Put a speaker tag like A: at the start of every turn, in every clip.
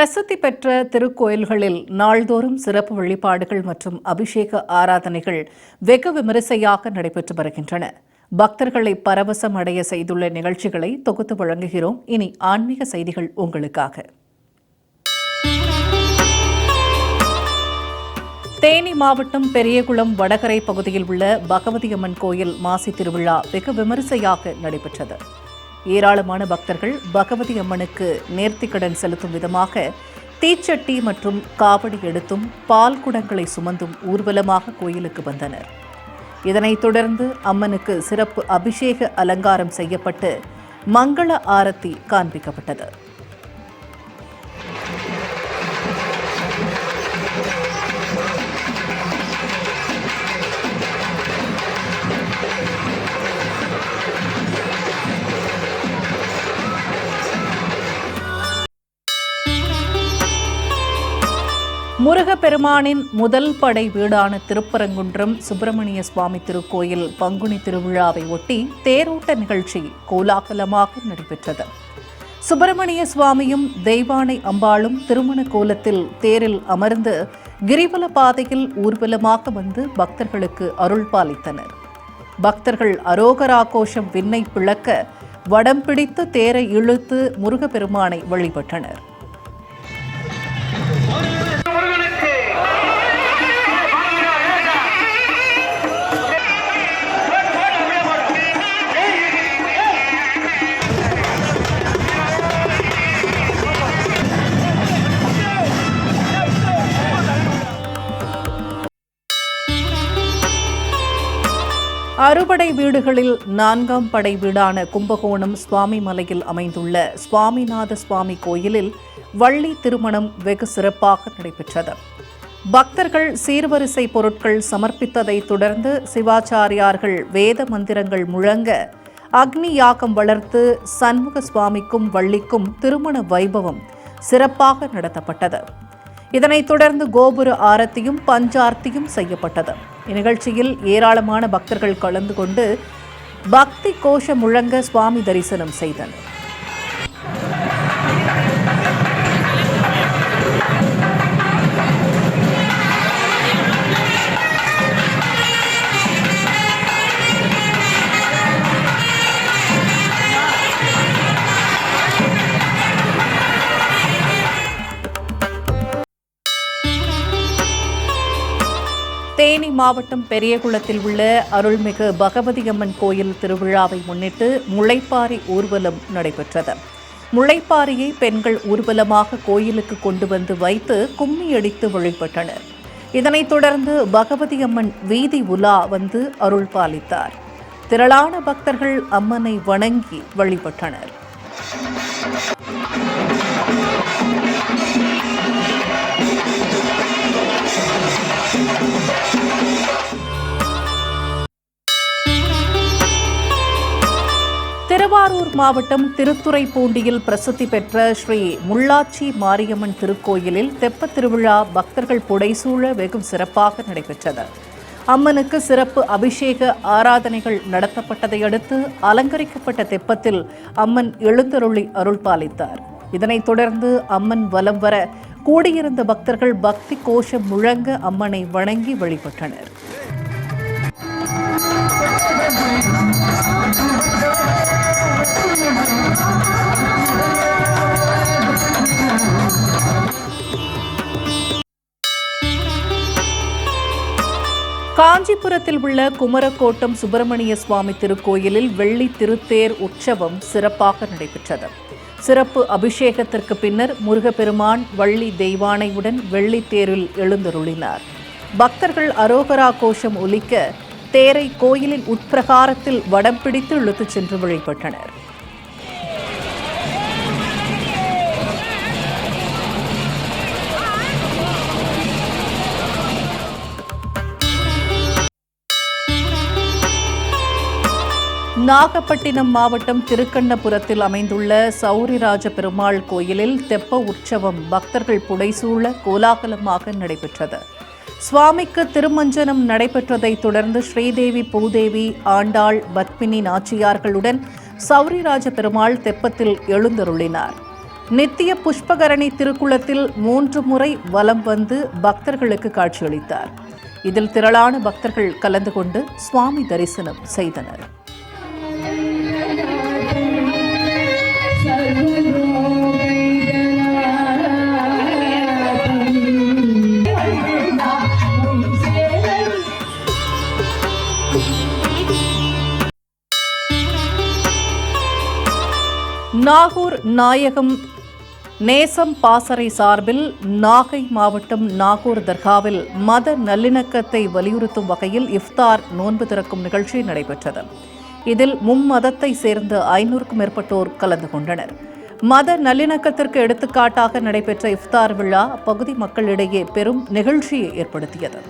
A: பிரசித்தி பெற்ற திருக்கோயில்களில் நாள்தோறும் சிறப்பு வழிபாடுகள் மற்றும் அபிஷேக ஆராதனைகள் வெகு விமரிசையாக நடைபெற்று வருகின்றன. பக்தர்களை பரவசம் அடைய செய்துள்ள நிகழ்ச்சிகளை தொகுத்து வழங்குகிறோம். இனி ஆன்மீக செய்திகள் உங்களுக்காக. தேனி மாவட்டம் பெரியகுளம் வடகரை பகுதியில் உள்ள பகவதியம்மன் கோயில் மாசி திருவிழா வெகு விமரிசையாக நடைபெற்றது. ஏராளமான பக்தர்கள் பகவதி அம்மனுக்கு நேர்த்திக்கடன் செலுத்தும் விதமாக தீச்சட்டி மற்றும் காவடி எடுத்தும் பால் குடங்களை சுமந்தும் ஊர்வலமாக கோயிலுக்கு வந்தனர். இதனைத் தொடர்ந்து அம்மனுக்கு சிறப்பு அபிஷேக அலங்காரம் செய்யப்பட்டு மங்கள ஆரத்தி காண்பிக்கப்பட்டது. முருகப்பெருமானின் முதல் படை வீடான திருப்பரங்குன்றம் சுப்பிரமணிய சுவாமி திருக்கோயில் பங்குனி திருவிழாவை ஒட்டி தேரோட்ட நிகழ்ச்சி கோலாகலமாக நடைபெற்றது. சுப்பிரமணிய சுவாமியும் தெய்வானை அம்பாளும் திருமண கோலத்தில் தேரில் அமர்ந்து கிரிவல பாதையில் ஊர்வலமாக வந்து பக்தர்களுக்கு அருள் பாலித்தனர். பக்தர்கள் அரோகராகோஷம் விண்ணை பிளக்க வடம் பிடித்து தேரை இழுத்து முருகப்பெருமானை வழிபட்டனர். அறுபடை வீடுகளில் நான்காம் படை வீடான கும்பகோணம் சுவாமி மலையில் அமைந்துள்ள சுவாமிநாத சுவாமி கோயிலில் வள்ளி திருமணம் வெகு சிறப்பாக நடைபெற்றது. பக்தர்கள் சீர்வரிசை பொருட்கள் சமர்ப்பித்ததை தொடர்ந்து சிவாச்சாரியார்கள் வேத மந்திரங்கள் முழங்க அக்னி யாகம் வளர்த்து சண்முக சுவாமிக்கும் வள்ளிக்கும் திருமண வைபவம் சிறப்பாக நடத்தப்பட்டது. இதனைத் தொடர்ந்து கோபுர ஆரத்தியும் பஞ்சார்த்தியும் செய்யப்பட்டது. இந்நிகழ்ச்சியில் ஏராளமான பக்தர்கள் கலந்து கொண்டு பக்தி கோஷ முழங்க சுவாமி தரிசனம் செய்தனர். மாவட்டம் பெரியகுளத்தில் உள்ள அருள்மிகு பகவதி அம்மன் கோயில் திருவிழாவை முன்னிட்டு முளைப்பாரி ஊர்வலம் நடைபெற்றது. முளைப்பாரியை பெண்கள் ஊர்வலமாக கோயிலுக்கு கொண்டு வந்து வைத்து கும்மி அடித்து வழிபட்டனர். இதனைத் தொடர்ந்து பகவதி அம்மன் வீதி உலா வந்து அருள் பாலித்தார். திரளான பக்தர்கள் அம்மனை வணங்கி வழிபட்டனர். திருவாரூர் மாவட்டம் திருத்துறைப்பூண்டியில் பிரசித்தி பெற்ற ஸ்ரீ முள்ளாச்சி மாரியம்மன் திருக்கோயிலில் தெப்பத் திருவிழா பக்தர்கள் புடைசூழ வெகு சிறப்பாக நடைபெற்றது. அம்மனுக்கு சிறப்பு அபிஷேக ஆராதனைகள் நடத்தப்பட்டதை அடுத்து அலங்கரிக்கப்பட்ட தெப்பத்தில் அம்மன் எழுந்தருளி அருள் பாலித்தார். இதனைத் தொடர்ந்து அம்மன் வலம் வர கூடியிருந்த பக்தர்கள் பக்தி கோஷம் முழங்க அம்மனை வணங்கி வழிபட்டனர். காஞ்சிபுரத்தில் உள்ள குமரக்கோட்டம் சுப்பிரமணிய சுவாமி திருக்கோயிலில் வெள்ளி திருத்தேர் உற்சவம் சிறப்பாக நடைபெற்றது. சிறப்பு அபிஷேகத்திற்கு பின்னர் முருகப்பெருமான் வள்ளி தெய்வானையுடன் வெள்ளி தேரில் எழுந்தருளினார். பக்தர்கள் அரோகரா கோஷம் ஒலிக்க தேரை கோயிலின் உட்பிரகாரத்தில் வடம் பிடித்து இழுத்துச் சென்று வழிபட்டனர். நாகப்பட்டினம் மாவட்டம் திருக்கண்ணபுரத்தில் அமைந்துள்ள சௌரிராஜ பெருமாள் கோயிலில் தெப்ப உற்சவம் பக்தர்கள் புடைசூழ கோலாகலமாக நடைபெற்றது. சுவாமிக்கு திருமஞ்சனம் நடைபெற்றதைத் தொடர்ந்து ஸ்ரீதேவி பூதேவி ஆண்டாள் பத்மினி நாச்சியார்களுடன் சௌரிராஜ பெருமாள் தெப்பத்தில் எழுந்தருளினார். நித்திய புஷ்பகரணி திருக்குளத்தில் மூன்று முறை வலம் வந்து பக்தர்களுக்கு காட்சியளித்தார். இதில் திரளான பக்தர்கள் கலந்து கொண்டு சுவாமி தரிசனம் செய்தனர். நாகூர் நாயகம் நேசம் பாசறை சார்பில் நாகை மாவட்டம் நாகூர் தர்காவில் மத நல்லிணக்கத்தை வலியுறுத்தும் வகையில் இஃப்தார் நோன்பு திறக்கும் நிகழ்ச்சி நடைபெற்றது. இதில் மும்மதத்தை சேர்ந்த ஐநூறுக்கும் மேற்பட்டோர் கலந்து கொண்டனர். மத நல்லிணக்கத்திற்கு எடுத்துக்காட்டாக நடைபெற்ற இஃப்தார் விழா அப்பகுதி மக்களிடையே பெரும் நிகழ்ச்சியை ஏற்படுத்தியது.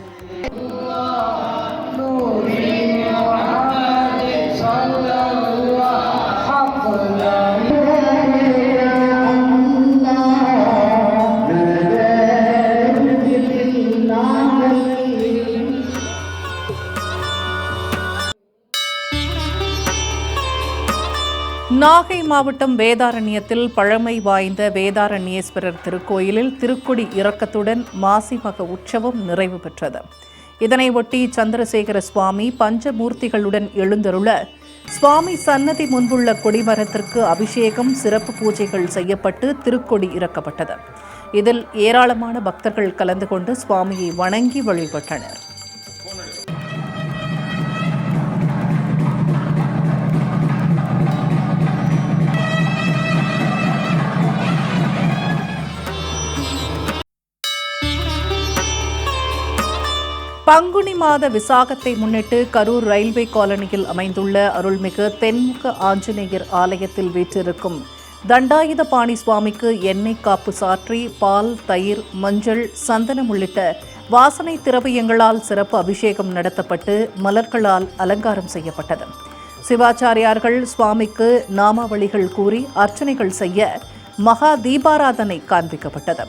A: நாகை மாவட்டம் வேதாரண்யத்தில் பழமை வாய்ந்த வேதாரண்யேஸ்வரர் திருக்கோயிலில் திருக்கொடி இறக்கத்துடன் மாசிமக உற்சவம் நிறைவு பெற்றது. இதனையொட்டி சந்திரசேகர சுவாமி பஞ்சமூர்த்திகளுடன் எழுந்தருள சுவாமி சன்னதி முன்புள்ள கொடிமரத்திற்கு அபிஷேகம் சிறப்பு பூஜைகள் செய்யப்பட்டு திருக்கொடி இறக்கப்பட்டது. இதில் ஏராளமான பக்தர்கள் கலந்து கொண்டு சுவாமியை வணங்கி வழிபட்டனர். பங்குனி மாத விசாகத்தை முன்னிட்டு கரூர் ரயில்வே காலனியில் அமைந்துள்ள அருள்மிகு தென்முக ஆஞ்சநேயர் ஆலயத்தில் வீற்றிருக்கும் தண்டாயுதபாணி சுவாமிக்கு எண்ணெய் காப்பு சாற்றி பால் தயிர் மஞ்சள் சந்தனம் உள்ளிட்ட வாசனை திரவியங்களால் சிறப்பு அபிஷேகம் நடத்தப்பட்டு மலர்களால் அலங்காரம் செய்யப்பட்டது. சிவாச்சாரியார்கள் சுவாமிக்கு நாமாவளிகள் கூறி அர்ச்சனைகள் செய்ய மகா தீபாராதனை காண்பிக்கப்பட்டது.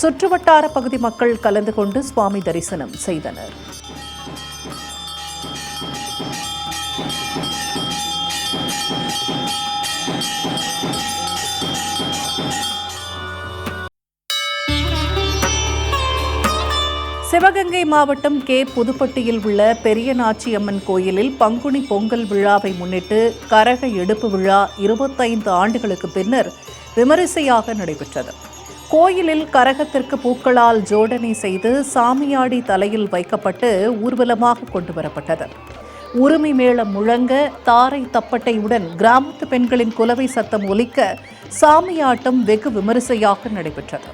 A: சுற்றுவட்டார பகுதி மக்கள் கலந்து கொண்டு சுவாமி தரிசனம் செய்தனர். சிவகங்கை மாவட்டம் கே. புதுப்பட்டியில் உள்ள பெரிய நாச்சியம்மன் கோயிலில் பங்குனி பொங்கல் விழாவை முன்னிட்டு கரக எடுப்பு விழா இருபத்தைந்து ஆண்டுகளுக்கு பின்னர் விமரிசையாக நடைபெற்றது. கோயிலில் கரகத்திற்கு பூக்களால் ஜோடனை செய்து சாமியாடி தலையில் வைக்கப்பட்டு ஊர்வலமாக கொண்டு வரப்பட்டது. உரிமை மேளம் முழங்க தாரை தப்பட்டையுடன் கிராமத்து பெண்களின் குலவை சத்தம் ஒலிக்க சாமியாட்டம் வெகு விமரிசையாக நடைபெற்றது.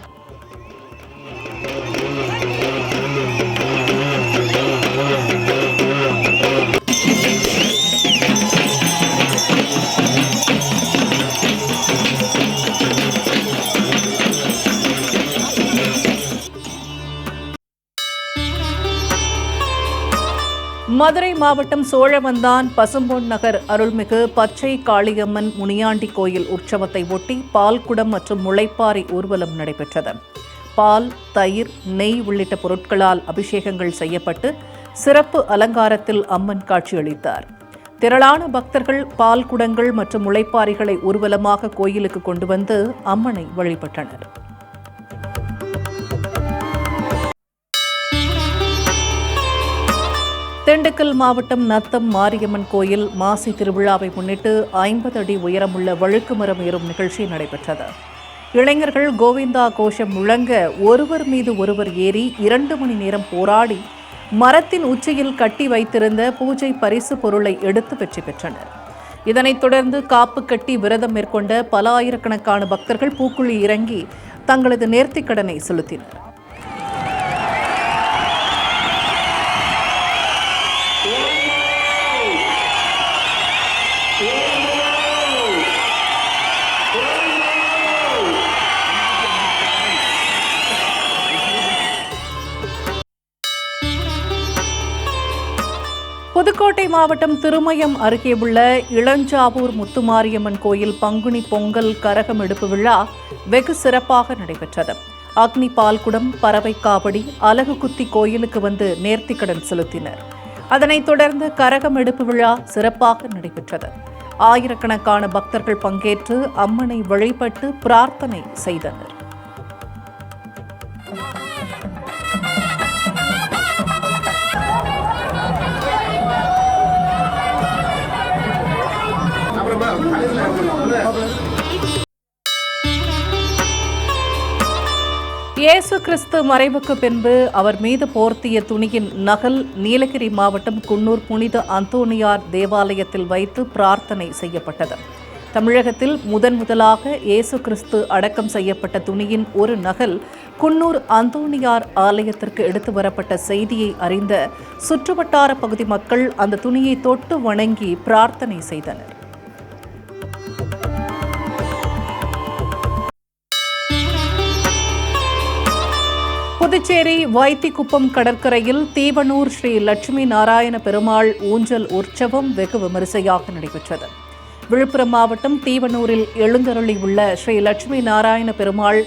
A: மதுரை மாவட்டம் சோழவந்தான் பசும்பொன் நகர் அருள்மிகு பச்சை காளியம்மன் முனியாண்டி கோயில் உற்சவத்தை ஒட்டி பால்குடம் மற்றும் முளைப்பாறை ஊர்வலம் நடைபெற்றது. பால் தயிர் நெய் உள்ளிட்ட பொருட்களால் அபிஷேகங்கள் செய்யப்பட்டு சிறப்பு அலங்காரத்தில் அம்மன் காட்சியளித்தார். திரளான பக்தர்கள் பால் குடங்கள் மற்றும் முளைப்பாரிகளை ஊர்வலமாக கோயிலுக்கு கொண்டு வந்து அம்மனை வழிபட்டனர். திண்டுக்கல் மாவட்டம் நத்தம் மாரியம்மன் கோயில் மாசி திருவிழாவை முன்னிட்டு ஐம்பது அடி உயரமுள்ள வழுக்கு மரம் ஏறும் நிகழ்ச்சி நடைபெற்றது. இளைஞர்கள் கோவிந்தா கோஷம் முழங்க ஒருவர் மீது ஒருவர் ஏறி இரண்டு மணி நேரம் போராடி மரத்தின் உச்சியில் கட்டி வைத்திருந்த பூஜை பரிசு பொருளை எடுத்து வெற்றி பெற்றனர். இதனைத் தொடர்ந்து காப்பு கட்டி விரதம் மேற்கொண்ட பல ஆயிரக்கணக்கான பக்தர்கள் பூக்குழி இறங்கி தங்களது நேர்த்திக்கடனை செலுத்தினர். மாவட்டம் திருமயம் அருகே உள்ள இளஞ்சாவூர் முத்துமாரியம்மன் கோயில் பங்குனி பொங்கல் கரகம் எடுப்பு விழா வெகு சிறப்பாக நடைபெற்றது. அக்னி பால்குடம் பறவை காவடி அலகு குத்தி கோயிலுக்கு வந்து நேர்த்திக்கடன் செலுத்தினர். அதனைத் தொடர்ந்து கரகம் எடுப்பு விழா சிறப்பாக நடைபெற்றது. ஆயிரக்கணக்கான பக்தர்கள் பங்கேற்று அம்மனை வழிபட்டு பிரார்த்தனை செய்தனர். இயேசு கிறிஸ்து மறைவுக்கு பின்பு அவர் மீது போர்த்திய துணியின் நகல் நீலகிரி மாவட்டம் குன்னூர் புனித அந்தோனியார் தேவாலயத்தில் வைத்து பிரார்த்தனை செய்யப்பட்டது. தமிழகத்தில் முதன் முதலாக இயேசு கிறிஸ்து அடக்கம் செய்யப்பட்ட துணியின் ஒரு நகல் குன்னூர் அந்தோனியார் ஆலயத்திற்கு எடுத்து வரப்பட்ட செய்தியை அறிந்த சுற்றுவட்டார பகுதி மக்கள் அந்த துணியை தொட்டு வணங்கி பிரார்த்தனை செய்தனர். புதுச்சேரி வைத்திக்குப்பம் கடற்கரையில் தீவனூர் ஸ்ரீ லட்சுமி நாராயண பெருமாள் ஊஞ்சல் உற்சவம் வெகு விமரிசையாக நடைபெற்றது. விழுப்புரம் மாவட்டம் தீவனூரில் எழுந்தருளி உள்ள ஸ்ரீ லட்சுமி நாராயண பெருமாள்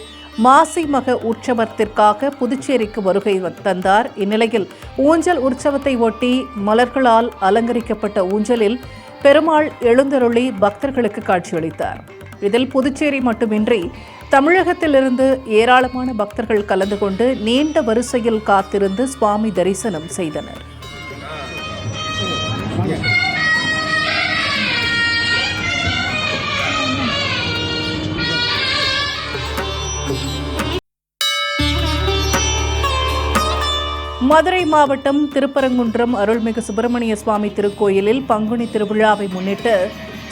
A: மாசி மக உற்சவத்திற்காக புதுச்சேரிக்கு வருகை தந்தார். இந்நிலையில் ஊஞ்சல் உற்சவத்தை ஒட்டி மலர்களால் அலங்கரிக்கப்பட்ட ஊஞ்சலில் பெருமாள் எழுந்தருளி பக்தர்களுக்கு காட்சியளித்தார். இதில் புதுச்சேரி மட்டுமின்றி தமிழகத்திலிருந்து ஏராளமான பக்தர்கள் கலந்து கொண்டு நீண்ட வரிசையில் காத்திருந்து சுவாமி தரிசனம் செய்தனர். மதுரை மாவட்டம் திருப்பரங்குன்றம் அருள்மிகு சுப்பிரமணிய சுவாமி திருக்கோயிலில் பங்குனி திருவிழாவை முன்னிட்டு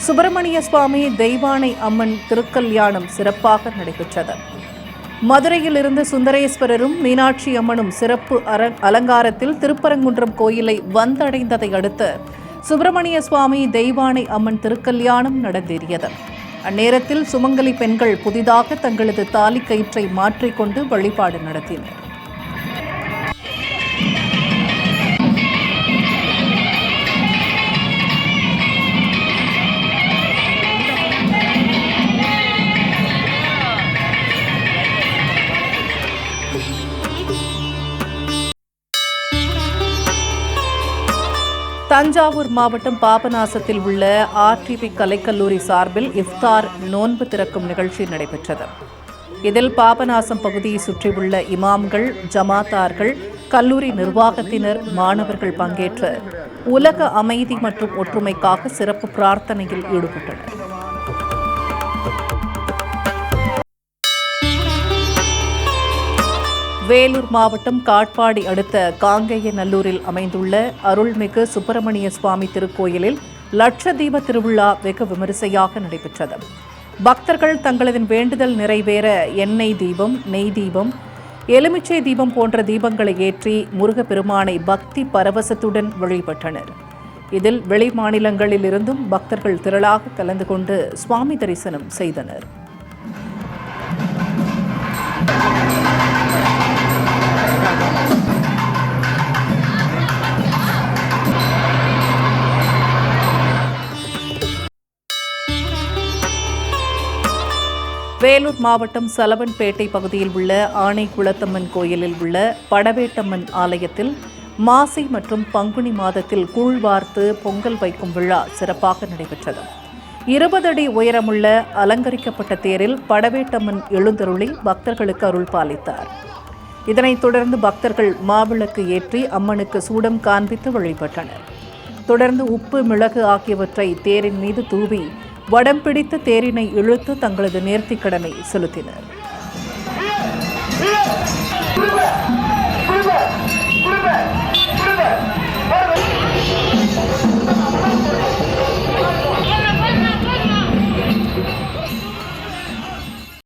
A: சுப்பிரமணிய சுவாமி தெய்வானை அம்மன் திருக்கல்யாணம் சிறப்பாக நடைபெற்றது. மதுரையிலிருந்து சுந்தரேஸ்வரரும் மீனாட்சி அம்மனும் சிறப்பு அர அலங்காரத்தில் திருப்பரங்குன்றம் கோயிலை வந்தடைந்ததை அடுத்து சுப்பிரமணிய சுவாமி தெய்வானை அம்மன் திருக்கல்யாணம் நடந்தேறியது. அந்நேரத்தில் சுமங்கலி பெண்கள் புதிதாக தங்களது தாலி கயிற்றை மாற்றிக்கொண்டு வழிபாடு நடத்தினர். தஞ்சாவூர் மாவட்டம் பாபநாசத்தில் உள்ள ஆர்டிபி கலைக்கல்லூரி சார்பில் இஃப்தார் நோன்பு திறக்கும் நிகழ்ச்சி நடைபெற்றது. இதில் பாபநாசம் பகுதியை சுற்றியுள்ள இமாம்கள் ஜமாத்தார்கள் கல்லூரி நிர்வாகத்தினர் மாணவர்கள் பங்கேற்று உலக அமைதி மற்றும் ஒற்றுமைக்காக சிறப்பு பிரார்த்தனையில் ஈடுபட்டனர். வேலூர் மாவட்டம் காட்பாடி அடுத்த காங்கேயநல்லூரில் அமைந்துள்ள அருள்மிகு சுப்பிரமணிய சுவாமி திருக்கோயிலில் லட்சதீப திருவிழா வெகு விமரிசையாக நடைபெற்றது. பக்தர்கள் தங்களது வேண்டுதல் நிறைவேற எண்ணெய் தீபம் நெய் தீபம் எலுமிச்சை தீபம் போன்ற தீபங்களை ஏற்றி முருகப்பெருமானை பக்தி பரவசத்துடன் வழிபட்டனர். இதில் வெளி மாநிலங்களிலிருந்தும் பக்தர்கள் திரளாக கலந்து கொண்டு சுவாமி தரிசனம் செய்தனர். வேலூர் மாவட்டம் சலவன்பேட்டை பகுதியில் உள்ள ஆணைக்குளத்தம்மன் கோயிலில் உள்ள படவேட்டம்மன் ஆலயத்தில் மாசி மற்றும் பங்குனி மாதத்தில் கூழ் வார்த்து பொங்கல் வைக்கும் விழா சிறப்பாக நடைபெற்றது. இருபது அடி உயரமுள்ள அலங்கரிக்கப்பட்ட தேரில் படவேட்டம்மன் எழுந்தருளி பக்தர்களுக்கு அருள் பாலித்தார். இதனைத் தொடர்ந்து பக்தர்கள் மாவிளக்கு ஏற்றி அம்மனுக்கு சூடம் காண்பித்து வழிபட்டனர். தொடர்ந்து உப்பு மிளகு ஆகியவற்றை தேரின் மீது தூவி வடம் பிடித்து தேரினை இழுத்து தங்களது நேர்த்திக் கடமை செலுத்தினர் Thank.